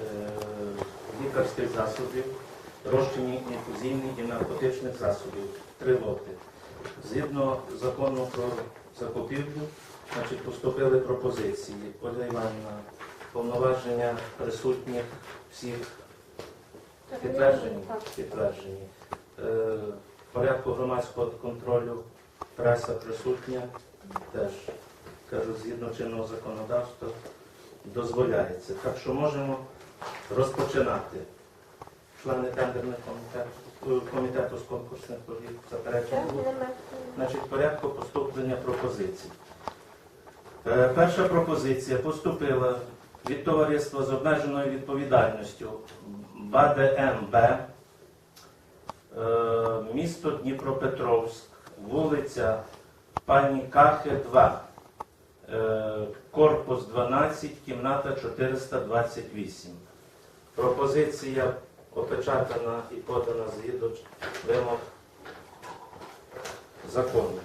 е, лікарських засобів, розчині інфузійних і наркотичних засобів. Три лоти. Згідно закону про закупівлю, значить, поступили пропозиції. Ольга Іванівна, повноваження присутніх всіх підтверджені. Підтверджені. Е, порядку громадського контролю преса присутня, теж кажу, згідно чинного законодавства дозволяється. Так що можемо розпочинати. Члени тендерних комітету, комітету з конкурсних торгів заперечень. Значить, порядку поступлення пропозицій. Е, Перша пропозиція поступила від товариства з обмеженою відповідальністю БАДМБ, е, місто Дніпропетровськ, вулиця Пані Кахи 2, е, корпус 12, кімната 428. Пропозиція опечатана і подана згідно вимог закону.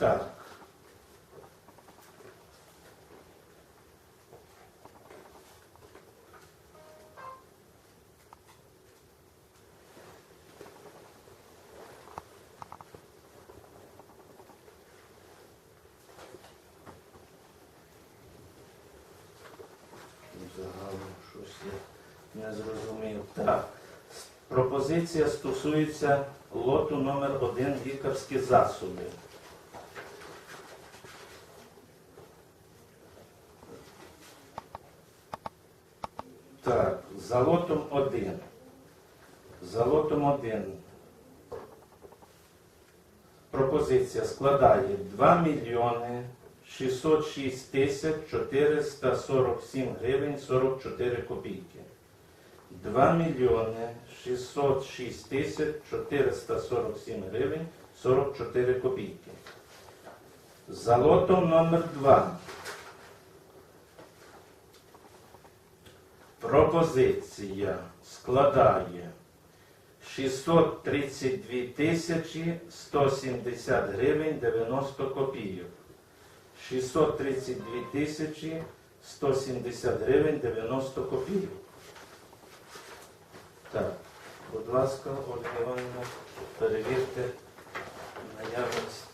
Так. Загалом щось я не зрозумів. Так. Пропозиція стосується лоту номер 1 лікарські засоби. Так, за лотом 1. За лотом 1. Пропозиція складає 2 мільйони 606 тисяч 447 гривень 44 копійки. 2 мільйони 606 тисяч 447 гривень 44 копійки. За лотом номер 2. Пропозиція складає 632 тисячі 170 гривень 90 копійок. 632 тисячі 170 гривень 90 копійок. Так, будь ласка, Ольга Іванівна, перевірте наявність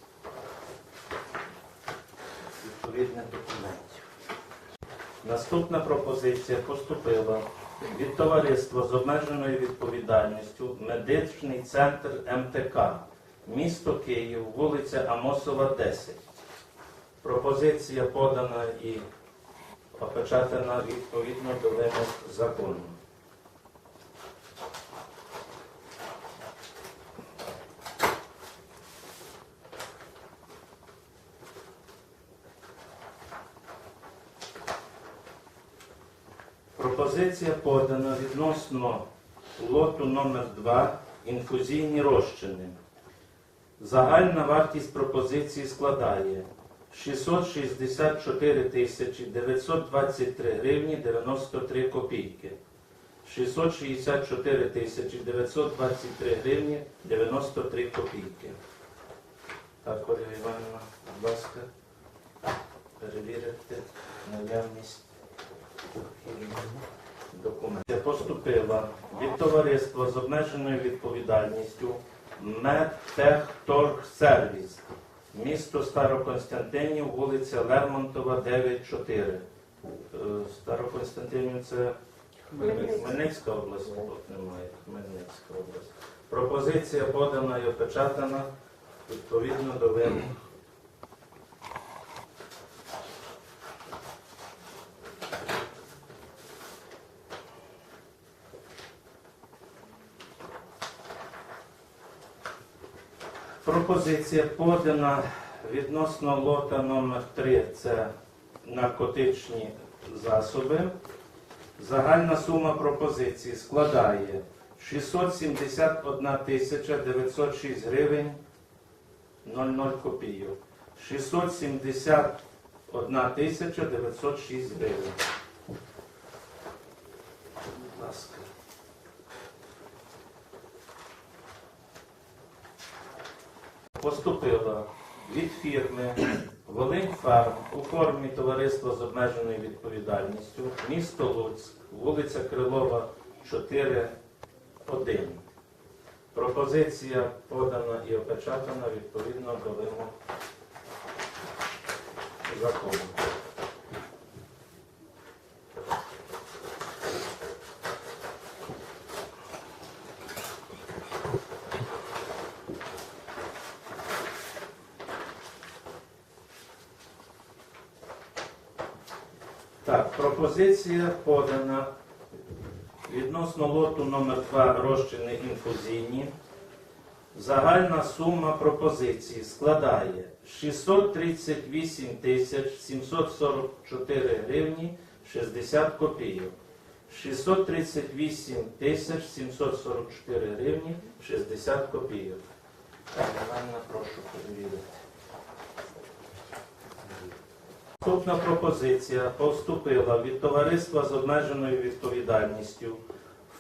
відповідних документів. Наступна пропозиція поступила від товариства з обмеженою відповідальністю Медичний центр МТК, місто Київ, вулиця Амосова, 10. Пропозиція подана і опечатана відповідно до вимог закону. Пропозиція подана відносно лоту номер 2 інфузійні розчини. Загальна вартість пропозиції складає 664 тисячі 923 гривні 93 копійки. 664 тисячі 923 гривні 93 копійки. Так, Ольга Іванівна, будь ласка, перевірити наявність документів. Поступила від товариства з обмеженою відповідальністю Медтехторгсервіс, місто Староконстантинів, вулиця Лермонтова, 9-4. Е, Староконстантинів це Хмельницька. Хмельницька область, тут немає, Хмельницька область. Пропозиція подана і опечатана відповідно до вимог. Пропозиція подана відносно лота номер 3 це наркотичні засоби. Загальна сума пропозиції складає 671 тисяча 906 гривень 00 копійок. 671 тисяча 906 гривень. Будь ласка. Поступила від фірми Волиньфарм у формі товариства з обмеженою відповідальністю, місто Луцьк, вулиця Крилова, 4, 1. Пропозиція подана і опечатана відповідно до вимог закону. Так, пропозиція подана відносно лоту номер 2 розчини інфузійні. Загальна сума пропозиції складає 638 тисяч 744 гривні 60 копійок. 638 тисяч 744 гривні 60 копійок. Так, Іванна, прошу перевірити. Наступна пропозиція поступила від товариства з обмеженою відповідальністю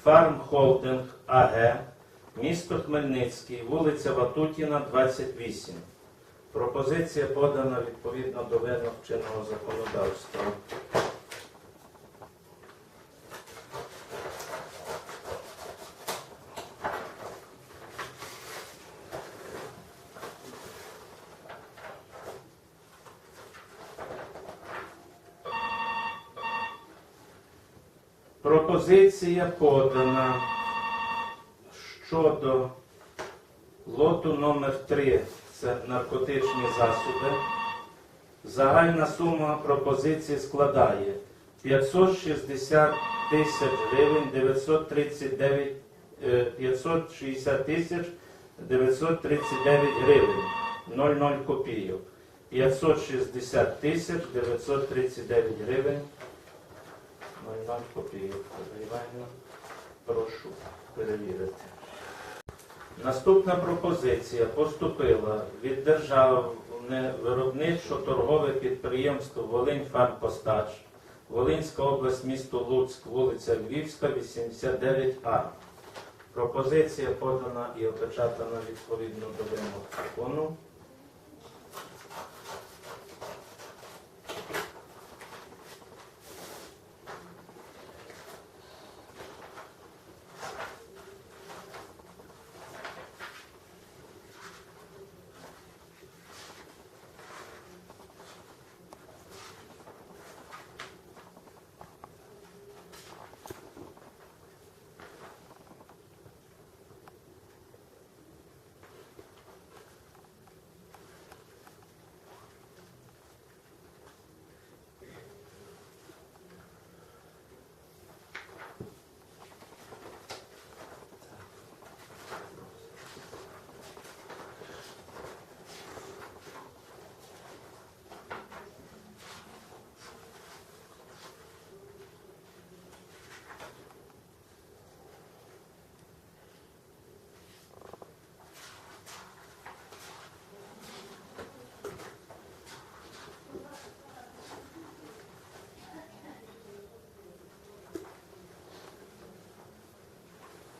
Фарм Холдинг АГ, місто Хмельницький, вулиця Ватутіна, 28. Пропозиція подана відповідно до вимог чинного законодавства. Пропозиція подана щодо лоту номер 3 це наркотичні засоби. Загальна сума пропозиції складає 560 тисяч гривень 939 е, 560 тисяч 939 гривень 00 копійок. 560 тисяч 939 гривень 00 копійок. Іванівна, прошу перевірити. Наступна пропозиція поступила від державне виробничо-торгове підприємство Волинь Фармпостач, Волинська область, місто Луцьк, вулиця Львівська, 89А. Пропозиція подана і опечатана відповідно до вимог закону.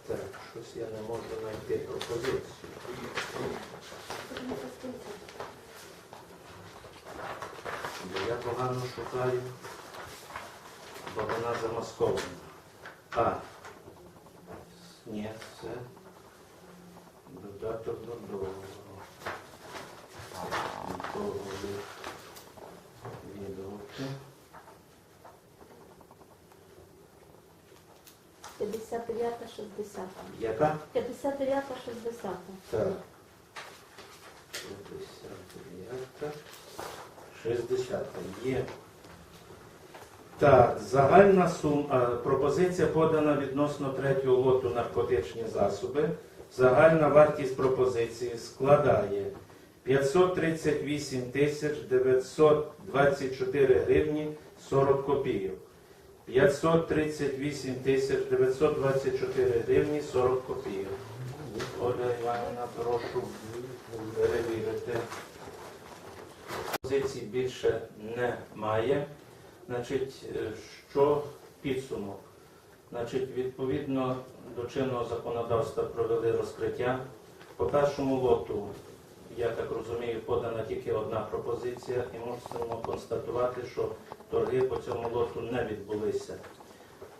Так, щось я не можу знайти пропозицію. Бо я погано шукаю, бо вона замаскована. А. Ні, це додаток до договору. 59 60 Яка? 59 60 Так. 59, 60 є. Так, загальна сума, пропозиція подана відносно третього лоту наркотичні засоби. Загальна вартість пропозиції складає 538 тисяч 924 гривні 40 копійок. 538 тисяч 924 гривні 40 копійок. Оля Іванівна, прошу перевірити. Позицій більше немає. Значить, е, що підсумок? Значить, відповідно до чинного законодавства провели розкриття. По першому лоту, я так розумію, подана тільки одна пропозиція, і можемо констатувати, що торги по цьому лоту не відбулися.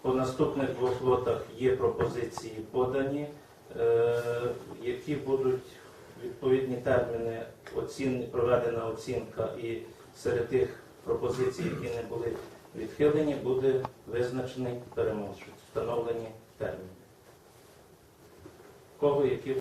По наступних двох лотах є пропозиції подані, е, які будуть відповідні терміни оцін, проведена оцінка і серед тих пропозицій, які не були відхилені, буде визначений переможець, встановлені терміни. Кого які